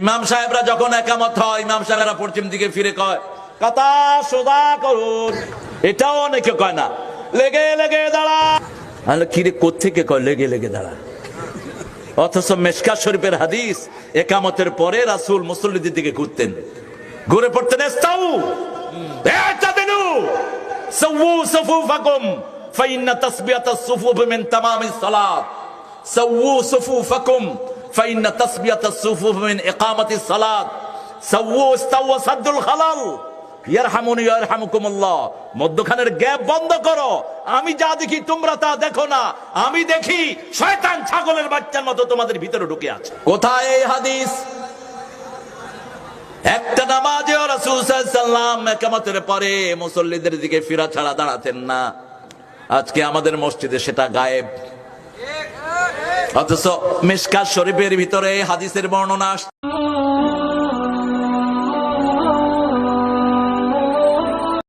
ইমাম সাহেবরা যখন একামত হয়, ইমাম সাহেবরা পশ্চিম দিকে ফিরে কয় কথা সোজা করুন। এটাও অনেকে কয় না। লেগে লেগে দাঁড়া। কিরে কোথেকে কয়, লেগে লেগে দাঁড়া। অথচ মেশকা শরীফের হাদিস, একামতের পরে রাসুল মুসল্লিদের দিকে ঘুরতেন। ঘুরে পড়তেন সালাত। সাওয়ু সুফুফাকুম ফাইন্না তাসবিয়াতাস সুফুফ মিন ইকামাতিস সালাত। সাওয়ু ইস্তাউ সাদ্দুল খালাল ইয়ারহামুনি ইয়ারহামুকুমুল্লাহ। মধ্যখানের গ্যাপ বন্ধ করো। আমি যা দেখি তোমরা তা দেখো না। আমি দেখি শয়তান ছাগলের বাচ্চার মতো তোমাদের ভিতরে ঢুকে আছে। কোথায় এই হাদিস? একটা নামাজে রাসূল সাল্লাল্লাহু একামতের পরে মুসল্লিদের দিকে ফিরা ছাড়া দাঁড়াতেন না। আজকে আমাদের মসজিদে সেটা গায়েব। অথচ মিশকাত শরীফের ভিতরে হাদিসের বর্ণনা